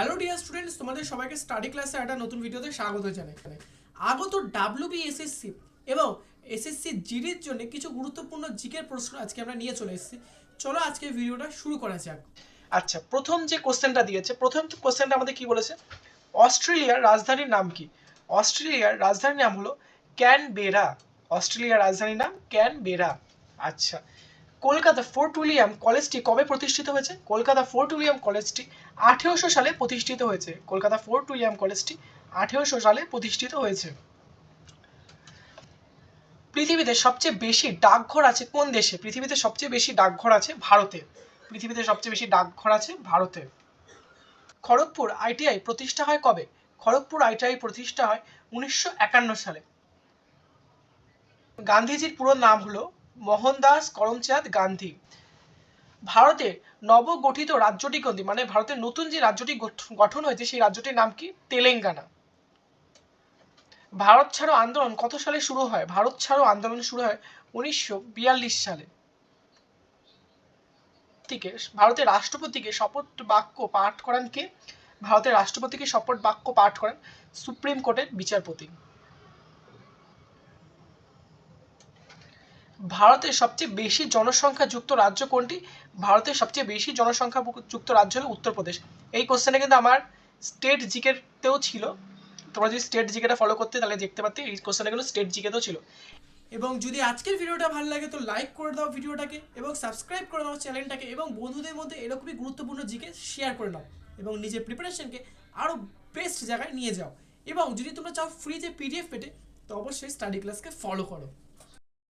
Hello dear students তোমাদের সবাইকে study ক্লাসে একটা নতুন ভিডিওতে স্বাগত জানাই। আগত ডাব্লিউবি এসএসসি এবং এসএসসি জিডির জন্য কিছু গুরুত্বপূর্ণ জিকের প্রশ্ন আজকে আমরা নিয়ে চলে এসেছি। চলো আজকে ভিডিওটা শুরু করা যাক। আচ্ছা প্রথম যে কোশ্চেনটা দিয়েছে, প্রথম কোশ্চেনটা আমাদের কি বলেছে? অস্ট্রেলিয়ার রাজধানীর নাম কি? অস্ট্রেলিয়ার রাজধানীর নাম হলো ক্যানবেরা। অস্ট্রেলিয়ার রাজধানীর নাম ক্যানবেরা। আচ্ছা কলকাতা ফোর্ট উইলিয়াম কলেজটি কবে প্রতিষ্ঠিত হয়েছে? কলকাতা ফোর্ট উইলিয়াম কলেজটি আঠেরোশো সালে প্রতিষ্ঠিত হয়েছে। কলকাতা ফোর্ট উইলিয়াম কলেজটি আঠেরোশো সালে প্রতিষ্ঠিত হয়েছে। পৃথিবীতে সবচেয়ে বেশি ডাকঘর আছে কোন দেশে? পৃথিবীতে সবচেয়ে বেশি ডাকঘর আছে ভারতে। পৃথিবীতে সবচেয়ে বেশি ডাকঘর আছে ভারতে। খড়গপুর আইটিআই প্রতিষ্ঠা হয় কবে? খড়গপুর আইটিআই প্রতিষ্ঠা হয় উনিশশো একান্ন সালে। গান্ধীজির পুরো নাম হলো মোহনদাস করমচাঁদ গান্ধী। ভারতের নবগঠিত রাজ্যটি কোনটি? মানে ভারতের নতুন যে রাজ্যটি গঠন হয়েছে, সেই রাজ্যটির নাম কি? তেলেঙ্গানা। ভারত ছাড়ো আন্দোলন কত সালে শুরু হয়? ভারত ছাড়ো আন্দোলন শুরু হয় উনিশশো বিয়াল্লিশ সালে। থেকে ভারতের রাষ্ট্রপতিকে শপথ বাক্য পাঠ করান কে? ভারতের রাষ্ট্রপতিকে শপথ বাক্য পাঠ করেন সুপ্রিম কোর্টের বিচারপতি। ভারতের সবচেয়ে বেশি জনসংখ্যা যুক্ত রাজ্য কোনটি? ভারতের সবচেয়ে বেশি জনসংখ্যা যুক্ত রাজ্য হলো উত্তরপ্রদেশ। এই কোশ্চেনে কিন্তু আমার স্টেট জিকেতেও ছিল। তোমরা যদি স্টেট জিকেটা ফলো করতে তাহলে দেখতে পারতে, এই কোশ্চেনে কিন্তু স্টেট জিকেতেও ছিল। এবং যদি আজকের ভিডিওটা ভালো লাগে তো লাইক করে দাও ভিডিওটাকে এবং সাবস্ক্রাইব করে দাও চ্যানেলটাকে এবং বন্ধুদের মধ্যে এরকমই গুরুত্বপূর্ণ জিকে শেয়ার করে নাও এবং নিজের প্রিপারেশনকে আরও বেস্ট জায়গায় নিয়ে যাও। এবং যদি তোমরা চাও ফ্রি যে পিডিএফ পেতে, তো অবশ্যই স্টাডি ক্লাসকে ফলো করো।